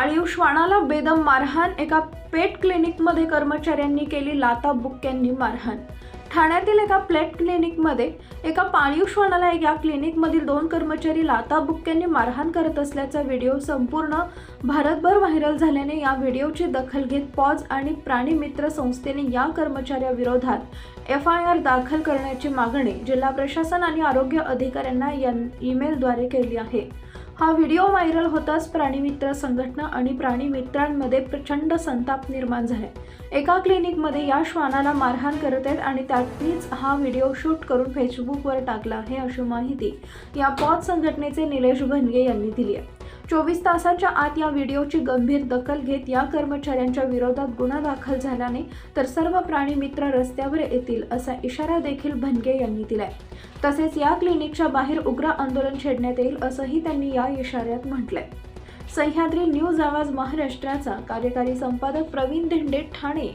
पाळीव श्वानाला बेदम मारहाण एका पेट क्लिनिकमध्ये कर्मचाऱ्यांनी केली लाता बुक्क्यांनी मारहाण. ठाण्यातील एका प्लेट क्लिनिकमध्ये एका पाळीव श्वानाला या क्लिनिकमधील दोन कर्मचारी लाता बुक्क्यांनी मारहाण करत असल्याचा व्हिडिओ संपूर्ण भारतभर व्हायरल झाल्याने या व्हिडिओची दखल घेत पॉज आणि प्राणी मित्र संस्थेने या कर्मचाऱ्याविरोधात एफ आय आर दाखल करण्याची मागणी जिल्हा प्रशासन आणि आरोग्य अधिकाऱ्यांना या ईमेलद्वारे केली आहे. हा व्हिडिओ व्हायरल होताच प्राणीमित्र संघटना आणि प्राणीमित्रांमध्ये प्रचंड संताप निर्माण झाला एका क्लिनिकमध्ये या श्वानाला मारहाण करत आहेत आणि त्यांनीच हा व्हिडिओ शूट करून फेसबुकवर टाकला आहे अशी माहिती या पॉज संघटनेचे निलेश भनगे यांनी दिली आहे. चोवीस तासाच्या आत या व्हिडिओची गंभीर दखल घेत या कर्मचाऱ्यांच्या विरोधात गुन्हा दाखल झाल्याने तर सर्व प्राणी मित्र रस्त्यावर येतील असा इशारा देखील भनगे यांनी दिलाय. तसेच या क्लिनिकच्या बाहेर उग्र आंदोलन छेडण्यात येईल असंही त्यांनी या इशाऱ्यात म्हटलंय. सह्याद्री न्यूज आवाज महाराष्ट्राचा कार्यकारी संपादक प्रवीण धेंडे ठाणे.